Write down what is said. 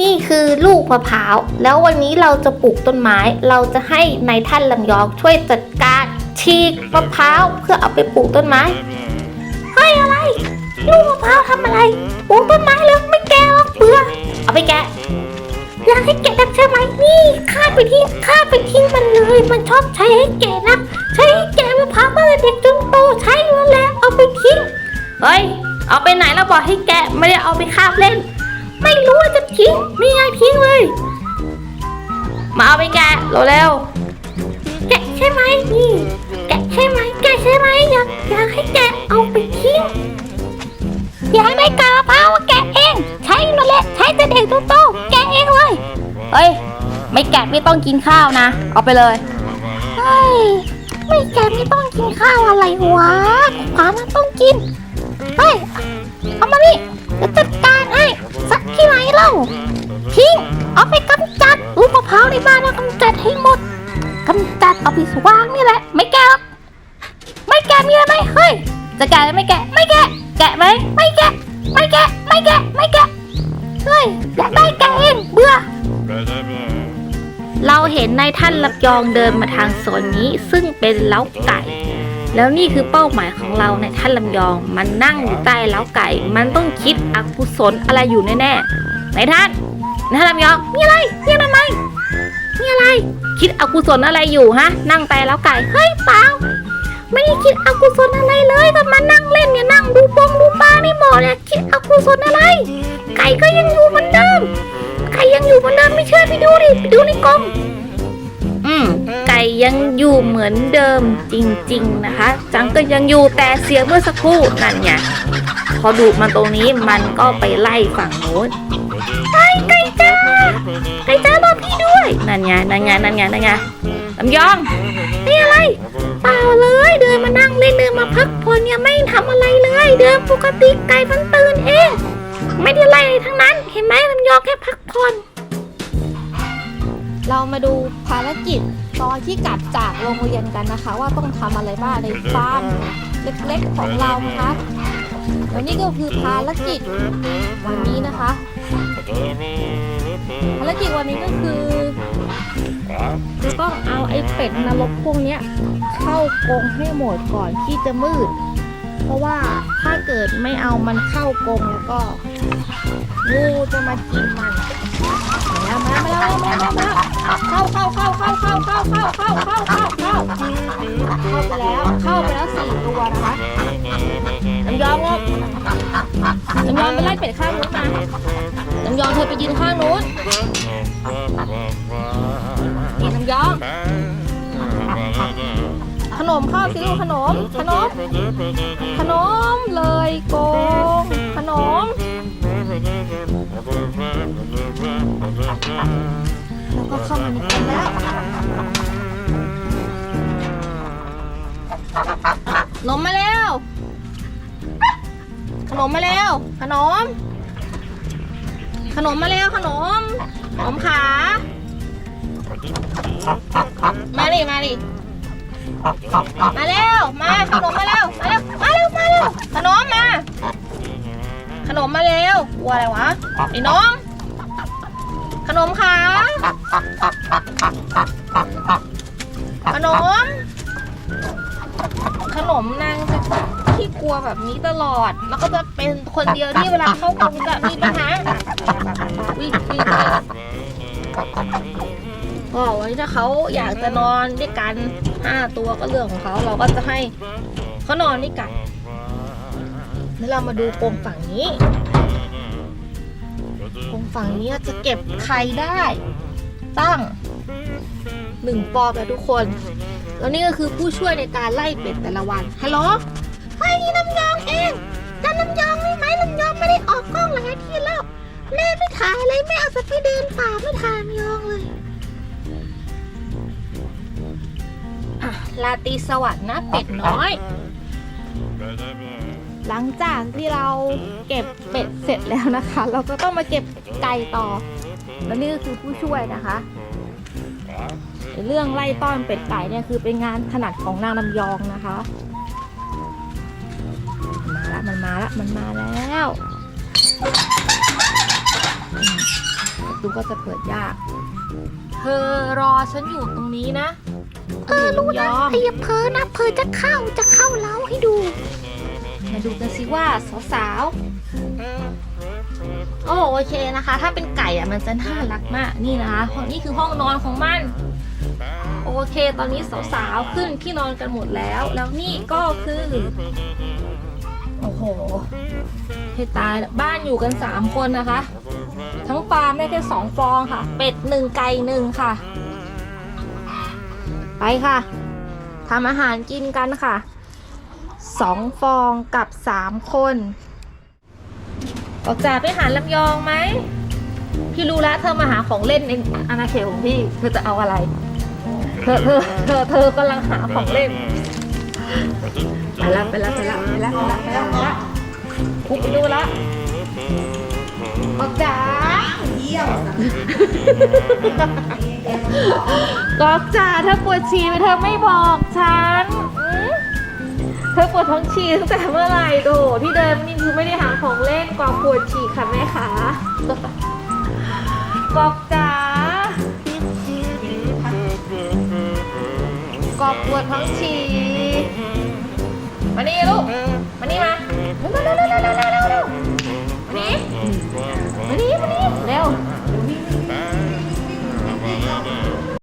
นี่คือลูกมะพร้าว แล้ววันนี้เราจะปลูกต้นไม้ เราจะให้นายท่านลำยองช่วยจัดการฉีกมะพร้าวเพื่อเอาไปปลูกต้นไม้ เฮ้ยอะไร ลูกมะพร้าวทำอะไร ปลูกต้นไม้เลยไม่แก่หรอกเบื่อ เอาไปแกะอยากให้แกะนักใช่ไหมนี่ฆ่าไปทิ้งฆ่าไปทิ้งมันเลย มันชอบใช้ให้แกะนักใช้ให้แกะมะพร้าวตั้งแต่เด็กจนโตใช้มาแล้วเอาไปทิ้ง เฮ้ย เอาไปไหนแล้วบอกให้แกะไม่ได้เอาไปคาบเล่น ไม่รู้ว่าจะทิ้งนี่ไงทิ้งเลย มาเอาไปแกะเร็วแกะใช่ไหมนี่ แกะใช่ไหมแกะใช่ไหมอยากอยากให้แกะเอาไปทิ้งอยากได้กาเพราแกะเอง ใช้นั่นแหละใช้แต่เด็กโตแกะเองเลยเฮ้ยไม่แกะไม่ต้องกินข้าวนะ เอาไปเลยเฮ้ยไม่แกะไม่ต้องกินข้าวอะไรวะผามันต้องกินเฮ้ย นี่แหละ ไม่แกะหรอกไม่แกะมีอะไรไหมเฮ้ยจะแกะหรือไม่แกะไม่แกะแกะไหมไม่แกะไม่แกะไม่แกะไม่แกะเฮ้ยอยากได้แกะเองเบื่อ เราเห็นนายท่านรับยองเดินมาทางโซนนี้ซึ่งเป็นเล้าไก่ แล้วนี่คือเป้าหมายของเราในท่านลำยอง มันนั่งอยู่ใต้เล้าไก่ มันต้องคิดอกุศลอะไรอยู่แน่ๆนายท่านนายท่านลำยองมีอะไรเรียกทำไมมี อะไร คิดอกุศลอะไรอยู่ฮะ นั่งใต้เล้าไก่ เฮ้ยเปล่าไม่ได้คิดอกุศลอะไรเลยก็มานั่งเล่นเนี่ยนั่งดูปงดูปลาในหมอเนี่ยคิดอกุศลอะไร ไก่ก็ยังอยู่เหมือนเดิม ไก่ยังอยู่เหมือนเดิมไม่เชื่อไปดูดิไปดูในกรงอืมไก่ยังอยู่เหมือนเดิมจริงๆนะคะ จังก็ยังอยู่แต่เสียงเมื่อสักครู่นั่นไงพอดูดมาตรงนี้มันก็ไปไล่ฝั่งโน้นไก่ไก่จ้าไก่จ้ารอพี่ด้วย นั่นไง นั่นไง นั่นไง นั่นไงลำยอง นี่อะไร เปล่าเลย เดินมานั่งเล่นเดินมาพักผ่อนเนี่ยไม่ทำอะไรเลย เดินปกติไก่มันตื่นเอง ไม่ได้ไล่อะไรทั้งนั้น เห็นไหมลำยองแค่พักผ่อน เรามาดูภารกิจตอนที่กลับจากโรงเรียนกันนะคะ ว่าต้องทำอะไรบ้างในฟาร์มเล็กๆของเรานะคะแล้วนี่ก็คือภารกิจวันนี้นะคะ ภารกิจวันนี้ก็คือจะต้องเอาไอ้เป็ดนรกพวกเนี้ยเข้ากรงให้หมดก่อนที่จะมืด เพราะว่าถ้าเกิดไม่เอามันเข้ากรงแล้วก็งูจะมากินมันมาแล้วมาแล้วมาแล้วมาแล้วเข้าเข้าเข้าเข้าเข้าเข้าเข้าเข้าเข้าเข้าเข้าเข้าไปแล้วเข้าไปแล้ว ยองไปไล่เป็ดข้างนู้นมาลำยองเธอไปยืนข้างนู้นนี่ลำยอง ขนมเข้าสิลูกขนม ขนม ขนมเลยโกง ขนม แล้วก็เข้ามาในกรงแล้วนมมาแล้ว ขนมมาแล้วขนม ขนมมาแล้วขนม ขนมขา มาดิมาดิมาเร็ว มา ขนมมาเร็ว มาเร็ว มาเร็ว มาเร็ว ขนมมา ขนมมาเร็วกลัวอะไรวะ ไอ้น้อง ขนมขา ขนม ขนมนางจะ ที่กลัวแบบนี้ตลอด แล้วก็จะเป็นคนเดียวที่เวลาเข้ากรงจะมีปัญหาวิ่งวิ่งก็ไว้ถ้าเขาอยากจะนอนด้วยกันห้าตัวก็เรื่องของเขาเราก็จะให้เขานอนด้วยกันแล้วเรามาดูกรงฝั่งนี้กรงฝั่งนี้จะเก็บไข่ได้ ตั้งหนึ่งปอบแล้วทุกคน แล้วนี่ก็คือผู้ช่วยในการไล่เป็ดแต่ละวันฮัลโหล ไอ้นี่ลำยองเองจำลำยองได้ไหมลำยองไม่ได้ออกกล้องหลายทีแล้วแม่ไม่ถ่ายเลยแม่เอาสไปเดินป่าไม่ถ่ายลำยองเลยอะลาตรีสวัสดิ์นะเป็ดน้อย หลังจากที่เราเก็บเป็ดเสร็จแล้วนะคะ เราก็ต้องมาเก็บไก่ต่อ แล้วนี่ก็คือผู้ช่วยนะคะ เรื่องไล่ต้อนเป็ดไก่เนี่ยคือเป็นงานถนัดของนางลำยองนะคะ มาละมันมาละมันมาแล้วอืมประตูก็จะเปิดยาก เธอรอฉันอยู่ตรงนี้นะเออรู้ยนะอมไอ้เพอนะเพอจะเข้าจะเข้าเล้าให้ดู มาดูกันสิว่าสาวๆโอ้โอเคนะคะ ถ้าเป็นไก่อะมันจะน่ารักมากนี่นะคะห้องนี่คือห้องนอนของมันโอเค ตอนนี้สาวๆ ขึ้นที่นอนกันหมดแล้ว แล้วนี่ก็คือ โอ้โห ให้ตายละบ้านอยู่กันสามคนนะคะ ทั้งฟาร์มได้แค่สองฟองค่ะ เป็ดหนึ่งไก่หนึ่งค่ะ ไปค่ะทำอาหารกินกันค่ะสองฟองกับสามคนออกจากไปหาลำยองไหม พี่รู้แล้วเธอมาหาของเล่นในอาณาเขตของพี่ เธอจะเอาอะไร เธอเธอเธอเธอกำลังหาของเล่น ไปละไปละไปละไปละไปละไปละไปละกูไปดูละออกจากกอกจ่าเธอปวดฉี่ไปเธอไม่บอกฉันเธอปวดท้องฉี่ตั้งแต่เมื่อไหร่โดที่เดิมนี่คือไม่ได้หาของเล่นกอกปวดฉี่ค่ะแม่ขากอกจ๋ากอกปวดท้องฉี่ มานี่ลูก มานี่มาเร็วเร็วเร็วเร็วเร็วเร็วมานี่มานี่มานี่เร็ว